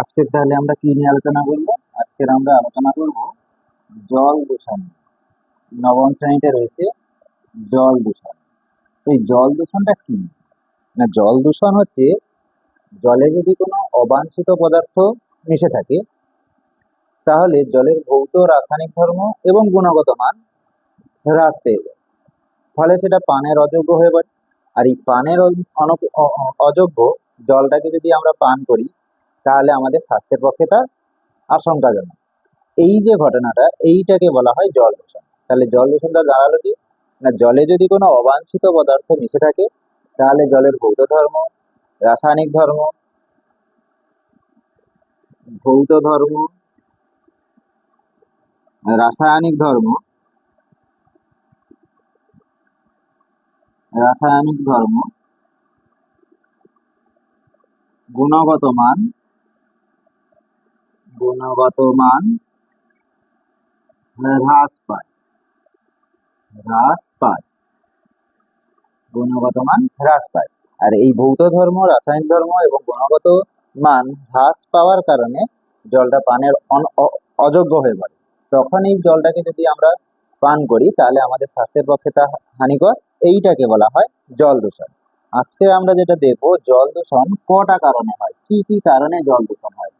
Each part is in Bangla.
আজকের তাহলে আমরা কি নিয়ে আলোচনা করব? আজকের আমরা আলোচনা করব জল দূষণ। নবম শ্রেণীতে রয়েছে জল দূষণ। এই জল দূষণটা কি? না, জল দূষণ হচ্ছে জলে যদি কোনো অবাঞ্ছিত পদার্থ মিশে থাকে, তাহলে জলের ভৌত, রাসায়নিক ধর্ম এবং গুণগত মান হ্রাস পেয়ে যায়। ফলে সেটা পানের অযোগ্য হয়ে পড়ে। আর এই পানের অযোগ্য জলটাকে যদি আমরা পান করি তাহলে আমাদের স্বাস্থ্যের পক্ষে তা আশঙ্কাজনক। এই যে ঘটনাটা, এইটাকে বলা হয় জল দূষণ। তাহলে জল দূষণটা দাঁড়াল কি? না, জলে যদি কোনো অবাঞ্ছিত পদার্থ মিশে থাকে, তাহলে জলের ভৌত ধর্ম, রাসায়নিক ধর্ম, ভৌত ধর্ম, রাসায়নিক ধর্ম রাসায়নিক ধর্ম, গুণগত মান গুণগত মান হ্রাস পায় হ্রাস পায় গুণগত মান হ্রাস পায় আর এই ভৌত ধর্ম, রাসায়নিক ধর্ম এবং গুণগত মান হ্রাস পাওয়ার কারণে জলটা পানের অযোগ্য হয়ে পড়ে। তখন এই জলটাকে যদি আমরা পান করি, তাহলে আমাদের স্বাস্থ্যের পক্ষে তা হানিকর। এইটাকে বলা হয় জল দূষণ। আজকে আমরা যেটা দেখব, জল দূষণ কটা কারণে হয়? কি কি কারণে জল দূষণ হয়?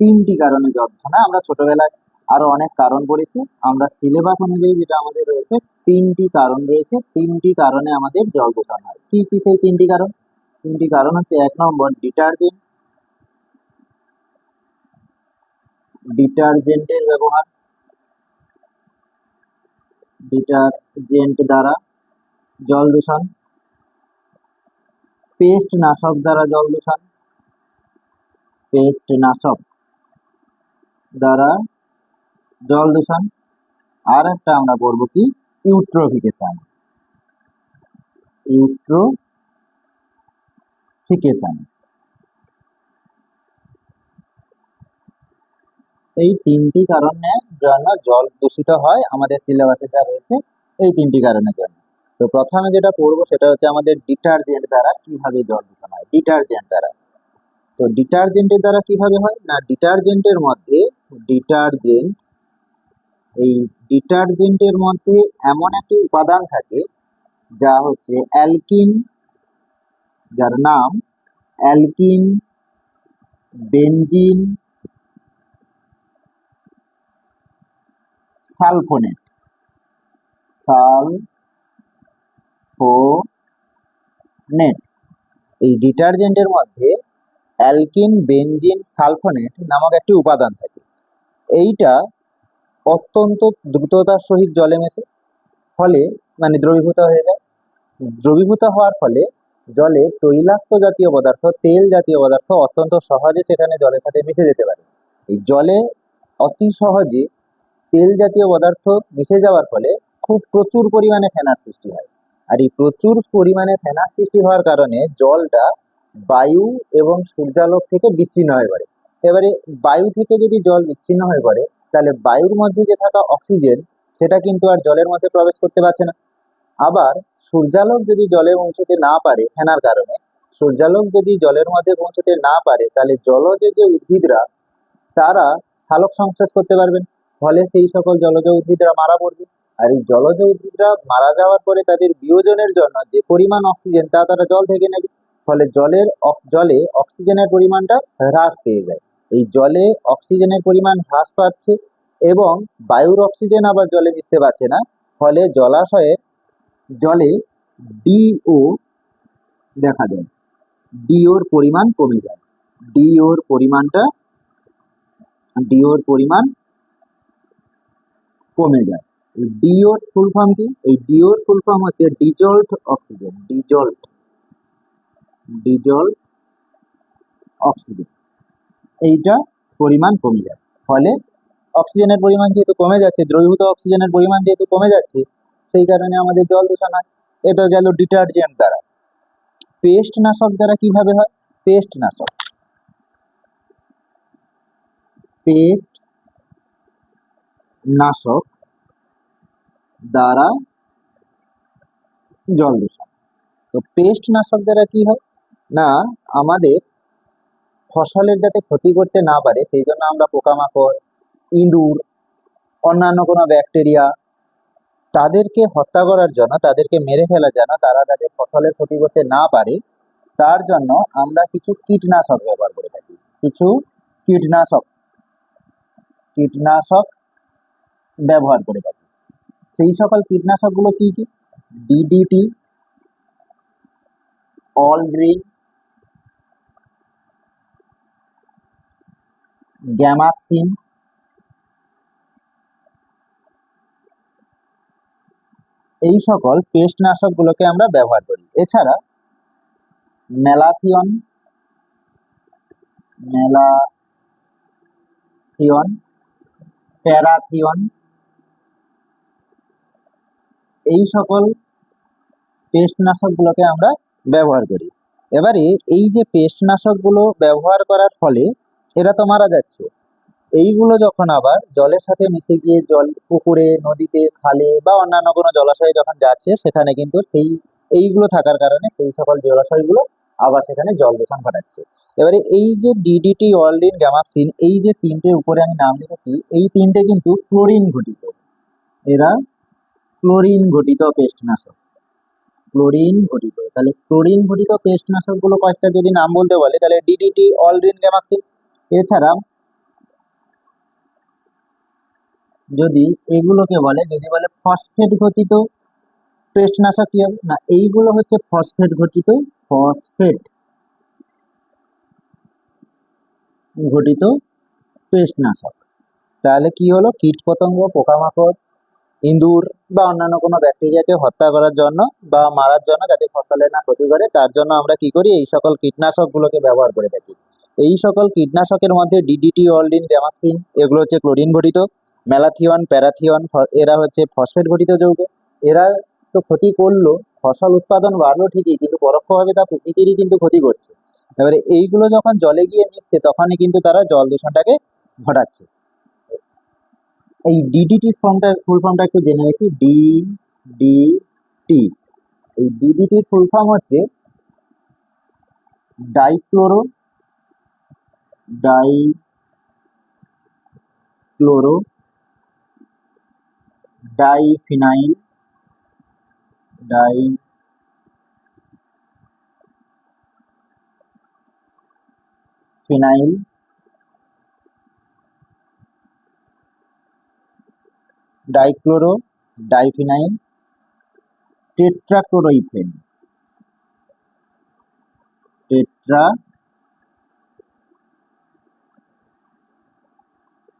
তিনটি কারণে হয় আমরা ছোটবেলায় আরও অনেক কারণ পড়েছি। আমরা সিলেবাস অনুযায়ী যেটা আমাদের রয়েছে, তিনটি কারণ রয়েছে। তিনটি কারণে আমাদের জল দূষণ হয়। কি কি সেই তিনটি কারণ? তিনটি কারণ হচ্ছে এক নম্বর ডিটারজেন্ট ডিটারজেন্টের ব্যবহার। ডিটারজেন্ট দ্বারা জল দূষণ। পেস্ট নাশক দ্বারা জল দূষণ। পেস্ট নাশক দ্বারা জল দূষণ। আর একটা আমরা পড়ব কি? ইউট্রোফিকেশন। ইউট্রোফিকেশন। এই তিনটি কারণে জন্য জল দূষিত হয়, আমাদের সিলেবাসে যা রয়েছে, এই তিনটি কারণের জন্য। তো প্রথমে যেটা পড়ব সেটা হচ্ছে আমাদের ডিটারজেন্ট দ্বারা কীভাবে জল দূষণ হয়। ডিটারজেন্ট দ্বারা। তো ডিটারজেন্টের দ্বারা কীভাবে হয়? না ডিটারজেন্টের মধ্যে ডিটারজেন্ট এই ডিটারজেন্টের মধ্যে এমন একটি উপাদান থাকে, যা হচ্ছে অ্যালকিন যার নাম অ্যালকিন বেনজিন সালফোনেট সালফোনেট এই ডিটারজেন্টের মধ্যে অ্যালকিন বেনজিন সালফোনেট নামক একটি উপাদান থাকে। এইটা অত্যন্ত দ্রুততার সহিত জলে মেশে, ফলে মানে দ্রবীভূত হয়ে যায়। দ্রবীভূত হওয়ার ফলে জলে তৈলাক্ত জাতীয় পদার্থ, তেল জাতীয় পদার্থ অত্যন্ত সহজে সেখানে জলের সাথে মিশে যেতে পারে। এই জলে অতি সহজে তেল জাতীয় পদার্থ মিশে যাওয়ার ফলে খুব প্রচুর পরিমাণে ফেনার সৃষ্টি হয়। আর এই প্রচুর পরিমাণে ফেনার সৃষ্টি হওয়ার কারণে জলটা বায়ু এবং সূর্যালোক থেকে বিচ্ছিন্ন হয়ে পড়ে। এবারে বায়ু থেকে যদি জল বিচ্ছিন্ন হয়ে পড়ে, তাহলে বায়ুর মধ্যে যে থাকা অক্সিজেন, সেটা কিন্তু আর জলের মধ্যে প্রবেশ করতে পারছে না। আবার সূর্যালোক যদি জলে পৌঁছতে না পারে ফেনার কারণে, সূর্যালোক যদি জলের মধ্যে পৌঁছতে না পারে, তাহলে জলজ যে উদ্ভিদরা, তারা সালোক সংশ্লেষ করতে পারবেন। ফলে সেই সকল জলজ উদ্ভিদরা মারা পড়বে। আর এই জলজ উদ্ভিদরা মারা যাওয়ার পরে তাদের বিয়োজনের জন্য যে পরিমাণ অক্সিজেন, তা তারা জল থেকে নেবে। ফলে জলের জলে অক্সিজেনের পরিমাণটা হ্রাস পেয়ে যায়। এই জলে অক্সিজেনের পরিমাণ হ্রাস পাচ্ছে এবং বায়ুর অক্সিজেন আবার জলে মিশতে পারছে না, ফলে জলাশয়ে জলে ডিও দেখা যায়। ডিওর পরিমাণ কমে যায়। ডিওর পরিমাণটা, ডিওর পরিমাণ কমে যায়। ডিওর ফুল ফর্ম কি? এই ডিওর ফুল ফর্ম হচ্ছে ডিজল্ট অক্সিজেন ডিজলড ডিজলড অক্সিজেন। এইটা পরিমাণ কমে যায় ফলে অক্সিজেনের পরিমাণ যেহেতু কমে যাচ্ছে, দ্রবীভূত অক্সিজেনের পরিমাণ যেহেতু কমে যাচ্ছে, সেই কারণে আমাদের জল দূষণ হয়। এ তো গেল ডিটারজেন্ট দ্বারা। পেস্ট নাশক দ্বারা কীভাবে হয়? পেস্ট নাশক। পেস্ট নাশক দ্বারা জল দূষণ। তো পেস্ট নাশক দ্বারা কি হয়? না, আমাদের ফসলের যাতে ক্ষতি করতে না পারে, সেই জন্য আমরা পোকামাকড়, ইঁদুর, অন্যান্য কোনো ব্যাকটেরিয়া তাদেরকে হত্যা করার জন্য, তাদেরকে মেরে ফেলার জন্য, তারা যাতে ফসলের ক্ষতি করতে না পারে, তার জন্য আমরা কিছু কীটনাশক ব্যবহার করে থাকি। কিছু কীটনাশক কীটনাশক ব্যবহার করে থাকি। সেই সকল কীটনাশকগুলো কি কি? ডিডিটি অলড্রিন গ্যামাক্সিন এই সকল পেস্ট নাশকগুলোকে আমরা ব্যবহার করি। এছাড়া ম্যালাথিয়ন ম্যালাথিয়ন প্যারাথিয়ন, এই সকল পেস্ট নাশকগুলোকে আমরা ব্যবহার করি। এবারে এই যে পেস্ট নাশকগুলো ব্যবহার করার ফলে এরা তো মারা যাচ্ছে। এইগুলো যখন আবার জলের সাথে মিশে গিয়ে জল পুকুরে, নদীতে, খালে বা অন্যান্য কোনো জলাশয়ে যখন যাচ্ছে, সেখানে কিন্তু সেই, এইগুলো থাকার কারণে সেই সকল জলাশয়গুলো আবার সেখানে জল দূষণ ঘটাচ্ছে। এবারে এই যে ডিডিটি ওয়ার্ল্ডিন গ্যামাক্সিন এই যে তিনটে উপরে আমি নাম লিখেছি, এই তিনটে কিন্তু ক্লোরিন ঘটিত। এরা ক্লোরিন ঘটিত পেস্টনাশক। ক্লোরিন ঘটিত। তাহলে ক্লোরিন ঘটিত পেস্টনাশকগুলো কয়েকটা যদি নাম বলতে বলে, তাহলে ডিডিটি অলডিন গ্যামাক্সিন এছাড়া যদি এগুলোকে বলে, যদি বলে ফসফেট ঘটিত পেস্টনাশক কি হবে না, এইগুলো হচ্ছে ফসফেট ঘটিত ফসফেট ঘটিত পেস্টনাশক তাহলে কি হলো? কীট কীটপতঙ্গ, পোকামাকড়, ইঁদুর বা অন্যান্য কোনো ব্যাকটেরিয়াকে হত্যা করার জন্য বা মারার জন্য যাতে ফসলের না ক্ষতি করে, তার জন্য আমরা কি করি? এই সকল কীটনাশকগুলোকে ব্যবহার করে থাকি। এই সকল কীটনাশকের মধ্যে ডিডিটি অলডিন ড্যামাক্সিন এগুলো হচ্ছে ক্লোরিন ঘটিত ম্যালাথিয়ন প্যারাথিয়ন এরা হচ্ছে ফসফেট ঘটিত যৌগ। এরা তো ক্ষতি করল, ফসল উৎপাদন বাড়লো ঠিকই, কিন্তু পরোক্ষভাবে তা প্রকৃতিরই কিন্তু ক্ষতি করছে। এবারে এইগুলো যখন জলে গিয়ে মিশছে, তখনই কিন্তু তারা জল দূষণটাকে ঘটাচ্ছে। এই ডিডিটি ফর্মটা ফুল ফর্মটা একটু জেনে রাখি। ডি ডি টি এই ডিডিটির ফুল ফর্ম হচ্ছে dichloro di chloro diphenyl di phenyl dichloro diphenyl tetrachloroethane tetra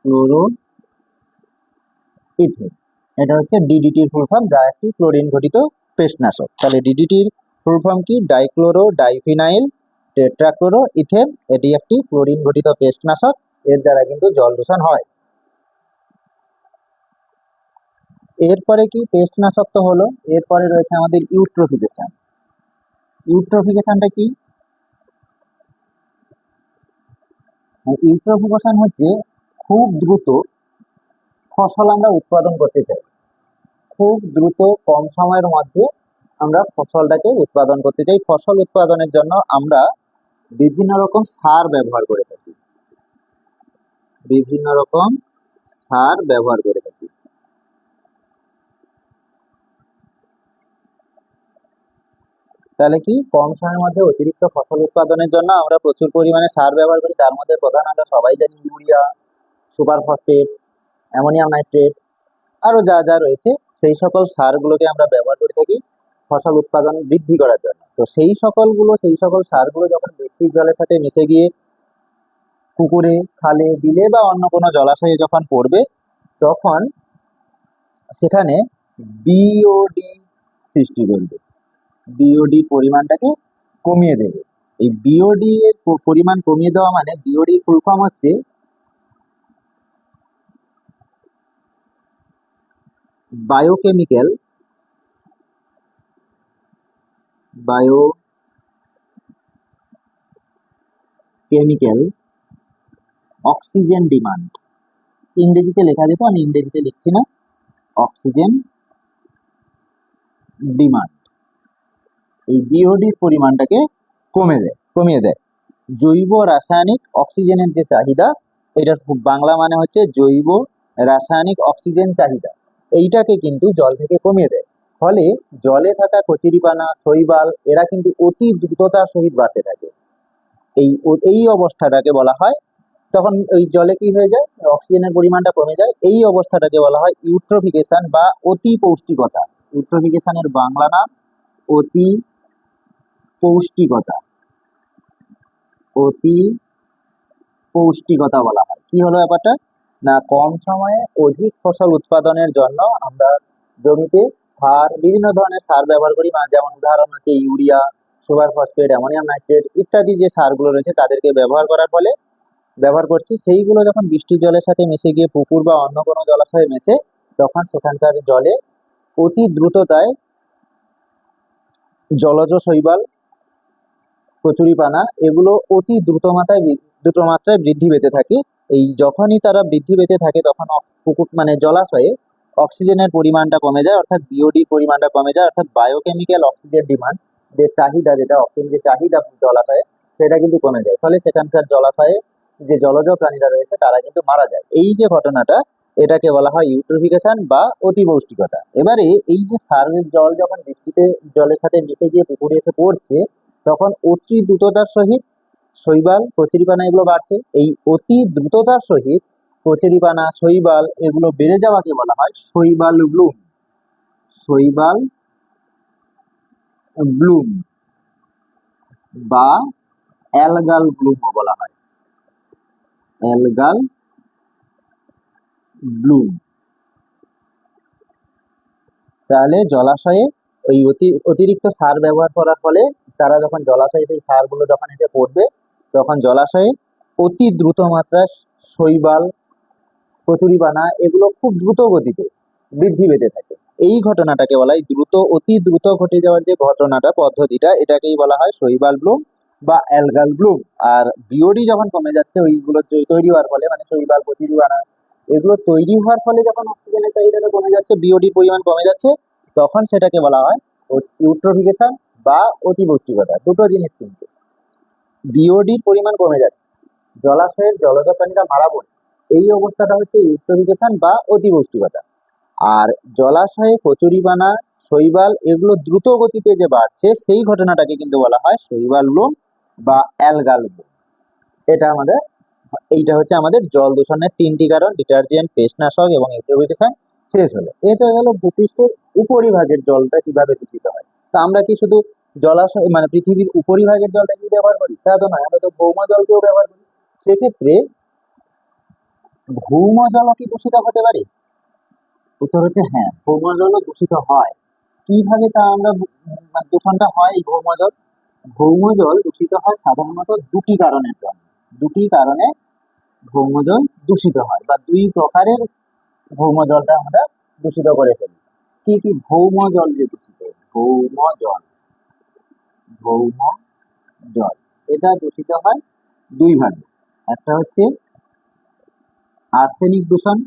chloro ethane এটা হচ্ছে ডিডিটির ফুল ফর্ম যা একটি ক্লোরিন ঘটিত পেস্টনাশক। তাহলে ডিডিটির ফুল ফর্ম কি? ডাইক্লোরো ডাইফিনাইল টেট্রাক্লোরো ইথেন এটি একটি ক্লোরিন ঘটিত পেস্টনাশক। এর দ্বারা কিন্তু জল দূষণ হয়। এরপরে কি? পেস্টনাশক তো হলো। এরপরে রয়েছে আমাদের ইউট্রোফিকেশন ইউট্রোফিকেশনটা কি? ইউট্রোফিকেশন হচ্ছে খুব দ্রুত ফসল আমরা উৎপাদন করতে চাই। খুব দ্রুত কম সময়ের মধ্যে আমরা ফসলটাকে উৎপাদন করতে চাই। ফসল উৎপাদনের জন্য আমরা বিভিন্ন রকম সার ব্যবহার করে থাকি। বিভিন্ন রকম সার ব্যবহার করে থাকি। তাহলে কি কম সময়ের মধ্যে অতিরিক্ত ফসল উৎপাদনের জন্য আমরা প্রচুর পরিমাণে সার ব্যবহার করি? তার মধ্যে প্রধান আমরা সবাই জানি, urea super phosphate, ammonium nitrate, আরও যা যা রয়েছে, সেই সকল সারগুলোকে আমরা ব্যবহার করে থাকি ফসল উৎপাদন বৃদ্ধি করার জন্য। তো সেই সকলগুলো, সেই সকল সারগুলো যখন বৃষ্টির জলের সাথে মিশে গিয়ে পুকুরে, খালে, বিলে বা অন্য কোনো জলাশয়ে যখন পড়বে, তখন সেখানে বিওডি সৃষ্টি করবে। বিওডি পরিমাণটাকে কমিয়ে দেবে। এই বিওডি এর পরিমাণ কমিয়ে দেওয়া মানে বিওডি ফুল ফর্ম হচ্ছে biochemical bio chemical oxygen demand ইংরেজিতে লেখা যেত, আমি ইংরেজিতে লিখছি না অক্সিজেন ডিমান্ড এই বিওডির পরিমাণটাকে কমে দেয়, কমিয়ে দেয়। জৈব রাসায়নিক অক্সিজেনের যে চাহিদা, এটার খুব বাংলা মানে হচ্ছে জৈব রাসায়নিক অক্সিজেন চাহিদা। এইটাকে কিন্তু জল থেকে কমিয়ে দেয়। ফলে জলে থাকা কচুরিপানা, শৈবাল, এরা কিন্তু অতি দ্রুততার সহিত বাড়তে থাকে। এই এই অবস্থাটাকে বলা হয়, তখন ওই জলে কি হয়ে যায়? অক্সিজেনের পরিমাণটা কমে যায়। এই অবস্থাটাকে বলা হয় ইউট্রোফিকেশন বা অতি পৌষ্টিকতা। ইউট্রোফিকেশনের বাংলা নাম অতি পৌষ্টিকতা। অতি পৌষ্টিকতা বলা হয়। কি হলো ব্যাপারটা? না, কম সময়ে অধিক ফসল উৎপাদনের জন্য আমরা জমিতে সার, বিভিন্ন ধরনের সার ব্যবহার করি। মানে যেমন উদাহরণ হচ্ছে urea, super phosphate, ammonium nitrate ইত্যাদি যে সারগুলো রয়েছে তাদেরকে ব্যবহার করার ফলে ব্যবহার করছি। সেইগুলো যখন বৃষ্টির জলের সাথে মিশে গিয়ে পুকুর বা অন্য কোনো জলাশয়ে মেশে, তখন সেখানকার জলে অতি দ্রুততায় জলজ শৈবাল, কচুরিপানা এগুলো অতি দ্রুত মাত্রায় দ্রুত মাত্রায় বৃদ্ধি পেতে থাকে। এই যখনই তারা বৃদ্ধি পেতে থাকে তখন পুকুর মানে জলাশয়ে অক্সিজেনের পরিমাণটা কমে যায়, অর্থাৎ বিওডির পরিমাণটা কমে যায়, অর্থাৎ বায়োকেমিক্যাল অক্সিজেন ডিমান্ড যে চাহিদা যেটা অক্সিজেন যে চাহিদা জলাশয়ে, সেটা কিন্তু কমে যায়। ফলে সেখানকার জলাশয়ে যে জলজ প্রাণীরা রয়েছে, তারা কিন্তু মারা যায়। এই যে ঘটনাটা, এটাকে বলা হয় ইউট্রোফিকেশন বা অতিপৌষ্টিকতা। এবারে এই যে সারের জল যখন বৃষ্টিতে জলের সাথে মিশে গিয়ে পুকুরে এসে পড়ছে, তখন অতি দ্রুততার সহিত শৈবাল কচুরিপানা এগুলো বাড়ছে। এই অতি দ্রুততার সহিত কচুরিপানা শৈবাল এগুলো বেড়ে যাওয়াকে বলা হয় শৈবাল ব্লুম। শৈবাল ব্লুম বা অ্যালগাল ব্লুমও বলা হয়। Algal bloom. তাহলে জলাশয়ে ওই অতি, অতিরিক্ত সার ব্যবহার করার ফলে তারা যখন জলাশয়ে সেই সারগুলো যখন এসে পড়বে তখন জলাশয়ে অতি দ্রুত মাত্রায় শৈবাল, কচুরিপানা এগুলো খুব দ্রুত গতিতে বৃদ্ধি পেতে থাকে। এই ঘটনাটাকে বলা হয় দ্রুত, অতি দ্রুত ঘটে যাওয়ার যে ঘটনাটা, পদ্ধতিটা, এটাকেই বলা হয় শৈবাল ব্লুম বা অ্যালগাল ব্লুম। আর বিওডি যখন কমে যাচ্ছে, ওইগুলো তৈরি হওয়ার ফলে মানে শৈবাল, কচুরিপানা, এগুলো তৈরি হওয়ার ফলে যখন অক্সিজেনের চাহিদাটা কমে যাচ্ছে বিওডির পরিমাণ কমে যাচ্ছে, তখন সেটাকে বলা হয় ইউট্রোফিকেশন বা অতিপুষ্টিকতা দুটো জিনিস কিন্তু। বিওডির পরিমাণ কমে যাচ্ছে। জলাশয়ের জলজ প্রাণীরা মারা পড়ছে এই অবস্থাটা হচ্ছে ইউট্রোফিকেশন বা অতিপুষ্টিকতা আর জলাশয়ে কচুরিপানা শৈবাল এগুলো দ্রুত গতিতে যে বাড়ছে, সেই ঘটনাটাকে কিন্তু বলা হয় শৈবাল ব্লুম বা অ্যালগাল ব্লুম এটা আমাদের, এইটা হচ্ছে আমাদের জল দূষণের তিনটি কারণ, ডিটারজেন্ট, পেস্টনাশক এবং ইউট্রোফিকেশন শেষ হলো। এটা গেল ভূপৃষ্ঠের উপরিভাগের জলটা কীভাবে দূষিত হয়। তা আমরা কি শুধু জলাশয় মানে পৃথিবীর উপরিভাগের জলটা কি ব্যবহার করি? তা তো নয়, আমরা তো ভৌম জলকেও ব্যবহার করি। সেক্ষেত্রে ভৌম জল কি দূষিত হতে পারে? উত্তর হচ্ছে হ্যাঁ ভৌম জলও দূষিত হয়। কীভাবে তা আমরা মানে দূষণটা হয় এই ভৌম জল? ভৌম জল দূষিত হয় সাধারণত দুটি কারণের জন্য। দুটি কারণে ভৌম জল দূষিত হয় বা দুই প্রকারের ভৌম জলটা আমরা দূষিত করে ফেলি। কি কি? ভৌম জল যে দূষিত, ভৌম জল। ভৌম জল এটা দূষিত হয় দুই ভাবে একটা হচ্ছে আর্সেনিক দূষণ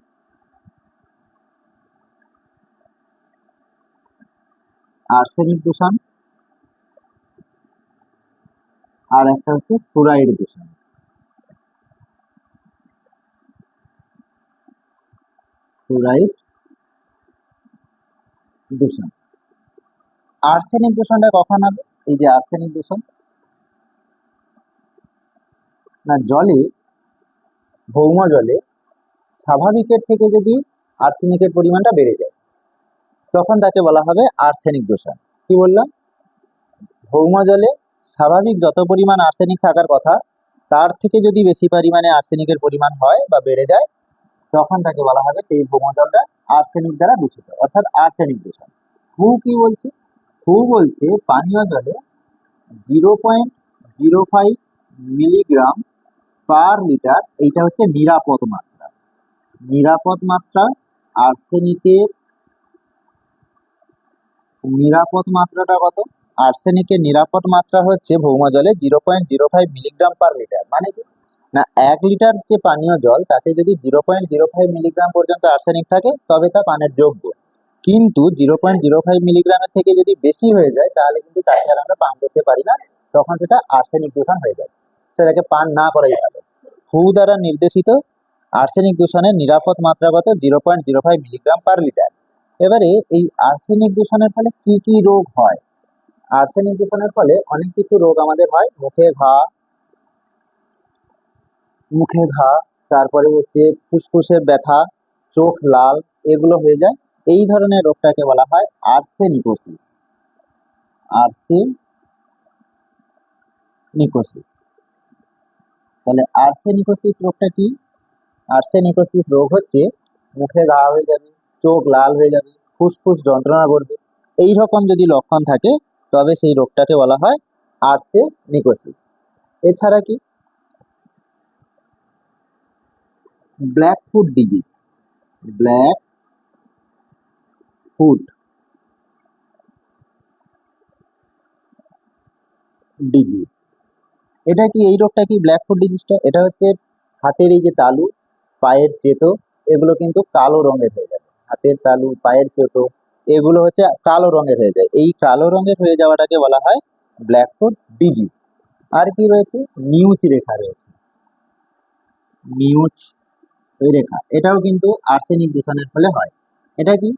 আর্সেনিক দূষণ, আর একটা হচ্ছে ফ্লোরাইড দূষণ। ফ্লোরাইড দূষণ। আর্সেনিক দূষণটা কখন হবে? এই যে আর্সেনিক দূষণ, না, জলে, ভৌম জলে স্বাভাবিকের থেকে যদি আর্সেনিকের পরিমাণটা বেড়ে যায়, তখন তাকে বলা হবে আর্সেনিক দূষণ। কি বললাম? ভৌম জলে স্বাভাবিক যত পরিমাণ আর্সেনিক থাকার কথা, তার থেকে যদি বেশি পরিমাণে আর্সেনিকের পরিমাণ হয় বা বেড়ে যায়, তখন তাকে বলা হবে সেই ভৌম জলটা আর্সেনিক দ্বারা দূষিত, অর্থাৎ আর্সেনিক দূষণ। হু কি বলছে? হু বলছে? পানীয় জলে zero point zero five milligram per litre এইটা হচ্ছে নিরাপদ মাত্রা। নিরাপদ মাত্রা আর্সেনিকের নিরাপদ মাত্রাটা কত? আর্সেনিকের নিরাপদ মাত্রা হচ্ছে ভৌম জলে zero point zero five milligram per litre মানে কি? না, এক লিটার যে পানীয় জল, তাতে যদি zero point zero five milligram পর্যন্ত আর্সেনিক থাকে, তবে তা পানের যোগ্য। কিন্তু জিরো পয়েন্ট জিরো ফাইভ মিলিগ্রামের থেকে যদি বেশি হয়ে যায়, তাহলে কিন্তু তাকে আর আমরা পান করতে পারি না। তখন সেটা আর্সেনিক দূষণ হয়ে যায়। সেটাকে পান না করাই ভালো। হু দ্বারা নির্দেশিত আর্সেনিক দূষণের নিরাপদ মাত্রাগত zero point zero five milligram per litre এবারে এই আর্সেনিক দূষণের ফলে কি কি রোগ হয়? আর্সেনিক দূষণের ফলে অনেক কিছু রোগ আমাদের হয়। মুখে ঘা মুখে ঘা, তারপরে হচ্ছে ফুসফুসে ব্যথা, চোখ লাল, এগুলো হয়ে যায়। এই ধরনের রোগটাকে বলা হয় আর্সেনিকোসিস। আর্সেনিকোসিস। তাহলে আর্সেনিকোসিস রোগটা কি? আর্সেনিকোসিস রোগ হচ্ছে মুখে ঘা হয়ে যাবে, চোখ লাল হয়ে যাবে, ফুসফুস যন্ত্রণা করবে। এই রকম যদি লক্ষণ থাকে, তবে সেই রোগটাকে বলা হয় আর্সেনিকোসিস। এছাড়া কি? Black foot disease. Black foot disease এটা কি, এই রোগটা কি ব্ল্যাক ফুড ডিজিজটা এটা হচ্ছে হাতের এই যে তালু, পায়ের চেতো, এগুলো কিন্তু কালো রঙের হয়ে যাবে। হাতের তালু, পায়ের চেতো, এগুলো হচ্ছে কালো রঙের হয়ে যায়। এই কালো রঙের হয়ে যাওয়াটাকে বলা হয় ব্ল্যাক ফুড ডিজিজ আর কি রয়েছে? নিউচ রেখা রয়েছে। নিউচ রেখা। এটাও কিন্তু আর্সেনিক দূষণের ফলে হয়। এটা কি?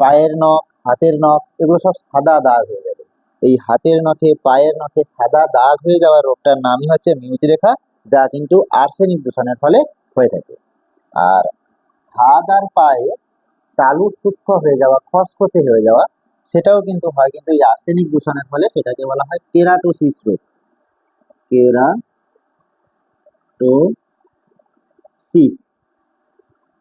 পায়ের নখ, হাতের নখ, এগুলো সব সাদা দাগ হয়ে যাবে। এই হাতের নখে, পায়ের নখে সাদা দাগ হয়ে যাওয়ার রোগটার নামই হচ্ছে মিউচ রেখা যা কিন্তু আর্সেনিক দূষণের ফলে হয়ে থাকে। আর হাত আর পায়ে তালু শুষ্ক হয়ে যাওয়া, খসখসে হয়ে যাওয়া, সেটাও কিন্তু হয়, কিন্তু এই আর্সেনিক দূষণের ফলে সেটাকে বলা হয় কেরাটোসিস রোগ। কেরাটোসিস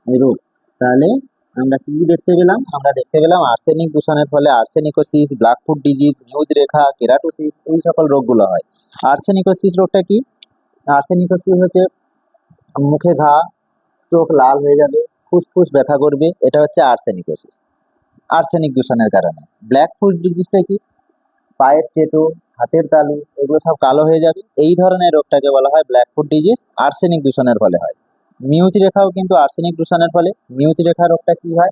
রোগ, তাহলে আমরা কি দেখতে পেলাম? আমরা দেখতে পেলাম আর্সেনিক দূষণের ফলে আর্সেনিকোসিস ব্ল্যাক ফুড ডিজিজ নিউজ রেখা কেরাটোসিস এই সকল রোগগুলো হয়। আর্সেনিকোসিস রোগটা কি? আর্সেনিকোসিস হচ্ছে মুখে ঘা, চোখ লাল হয়ে যাবে, ফুসফুস ব্যথা করবে, এটা হচ্ছে আর্সেনিকোসিস আর্সেনিক দূষণের কারণে। ব্ল্যাক ফুড ডিজিজটা কি? পায়ের চেটো, হাতের তালু, এগুলো সব কালো হয়ে যাবে। এই ধরনের রোগটাকে বলা হয় ব্ল্যাক ফুড ডিজিজ আর্সেনিক দূষণের ফলে হয়। মিউচ রেখাও কিন্তু আর্সেনিক দূষণের ফলে মিউচ রেখা রোগটা কি হয়?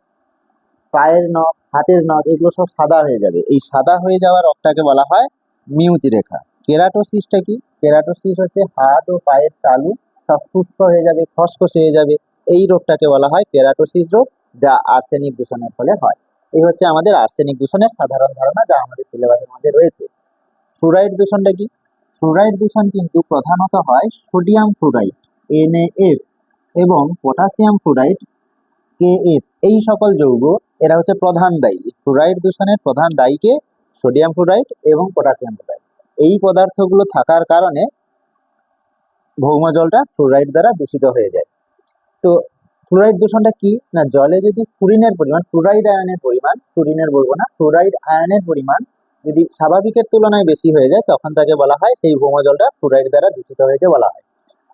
পায়ের নখ, হাতের নখ, এগুলো সব সাদা হয়ে যাবে। এই সাদা হয়ে যাওয়া রোগটাকে বলা হয় মিউচ রেখা কেরাটোসিসটা কি? কেরাটোসিস হচ্ছে হাত ও পায়ের তালু সব সুস্থ হয়ে যাবে, খসখসে হয়ে যাবে। এই রোগটাকে বলা হয় কেরাটোসিস রোগ, যা আর্সেনিক দূষণের ফলে হয়। এই হচ্ছে আমাদের আর্সেনিক দূষণের সাধারণ ধারণা যা আমাদের সিলেবাসের মধ্যে রয়েছে। ফ্লুরাইড দূষণটা কি? ফ্লুরাইড দূষণ কিন্তু প্রধানত হয় সোডিয়াম ফ্লুরাইড এনএএফ এবং পটাশিয়াম ফ্লুরাইড কেএফ এই সকল যৌগ, এরা হচ্ছে প্রধান দায়ী। ফ্লুরাইড দূষণের প্রধান দায়ীকে সোডিয়াম ফ্লুরাইড এবং পটাশিয়াম ফ্লুরাইড এই পদার্থগুলো থাকার কারণে ভৌম জলটা ফ্লুরাইড দ্বারা দূষিত হয়ে যায়। তো ফ্লুরাইড দূষণটা কি? না, জলে যদি ফ্লুরিনের পরিমাণ ফ্লুরাইড আয়নের পরিমাণ ফ্লুরিনের বলব না ফ্লুরাইড আয়নের পরিমাণ যদি স্বাভাবিকের তুলনায় বেশি হয়ে যায়, তখন তাকে বলা হয় সেই ভৌম জলটা ফ্লুরাইড দ্বারা দূষিত হয়েছে বলা হয়।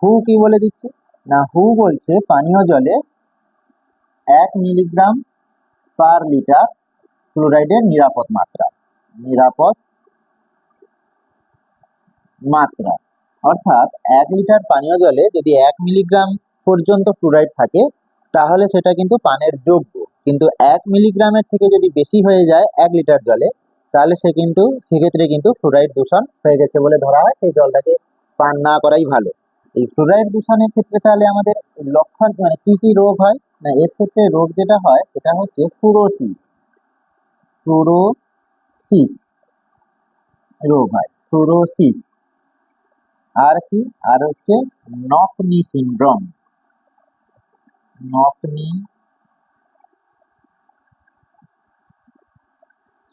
হু কি বলে দিচ্ছি? না, হু বলছে পানীয় জলে এক মিলিগ্রাম পার লিটার ফ্লুরাইডের নিরাপদ মাত্রা। নিরাপদ মাত্রা। অর্থাৎ এক লিটার পানীয় জলে যদি এক মিলিগ্রাম পর্যন্ত ফ্লুরাইড থাকে, তাহলে সেটা কিন্তু পানের যোগ্য। কিন্তু এক মিলিগ্রামের থেকে যদি বেশি হয়ে যায় এক লিটার জলে, তাহলে সে কিন্তু, সেক্ষেত্রে কিন্তু ফ্লুরাইড দূষণ হয়ে গেছে বলে ধরা হয়। সেই জলটাকে পান না করাই ভালো। এই ফ্লুরাইড দূষণের ক্ষেত্রে তাহলে আমাদের লক্ষণ মানে কি কি রোগ হয়? না, এর ক্ষেত্রে রোগ যেটা হয়, সেটা হচ্ছে ফ্লুরোসিস ফ্লুরোসিস রোগ হয় ফ্লুরোসিস আর কি? আর হচ্ছে নকনি সিনড্রোম। নকনি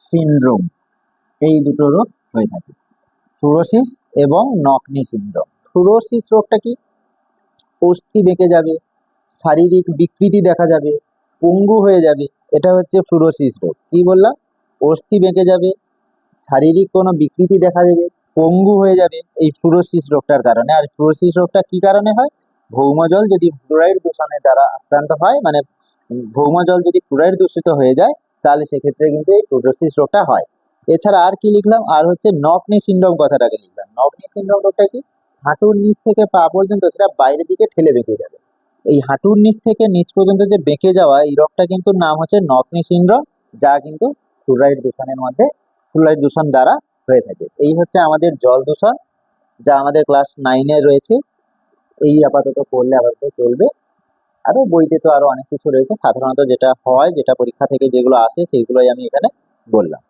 সিনড্রোম, এই দুটো রোগ হয়ে থাকে। ফ্লুরোসিস এবং নকনি সিনড্রোম। ফ্লুরোসিস রোগটা কি? অস্থি বেঁকে যাবে, শারীরিক বিকৃতি দেখা যাবে, পঙ্গু হয়ে যাবে, এটা হচ্ছে ফ্লুরোসিস রোগ। কি বললাম? অস্থি বেঁকে যাবে, শারীরিক কোনো বিকৃতি দেখা যাবে পঙ্গু হয়ে যাবে এই ফ্লুরোসিস রোগটার কারণে। আর ফ্লুরোসিস রোগটা কি কারণে হয়? ভৌমজল যদি ফ্লুরাইড দূষণের দ্বারা আক্রান্ত হয় মানে ভৌমজল যদি ফ্লুরাইড দূষিত হয়ে যায়, তাহলে সেক্ষেত্রে কিন্তু এই ফ্লুরোসিস রোগটা হয়। এছাড়া আর কি লিখলাম? আর হচ্ছে নকনি সিন্ড্রোম কথাটাকে লিখলাম। নকনি সিন্ড্রোম রোগটা কি? হাঁটুর নিচ থেকে পা পর্যন্ত সেটা বাইরের দিকে ঠেলে বেঁকে যাবে। এই হাঁটুর নিচ থেকে নিচ পর্যন্ত যে বেঁকে যাওয়া, এই রোগটা কিন্তু নাম হচ্ছে নকনি সিন্ড্রোম, যা কিন্তু ফ্লুরাইড দূষণের মধ্যে, ফ্লুরাইড দূষণ দ্বারা হয়ে থাকে। এই হচ্ছে আমাদের জল দূষণ, যা আমাদের ক্লাস নাইনে রয়েছে। এই আপাতত পড়লে আপাতত চলবে। আরও বইতে তো আরও অনেক কিছু রয়েছে। সাধারণত যেটা হয়, যেটা পরীক্ষা থেকে যেগুলো আসে, সেইগুলোই আমি এখানে বললাম।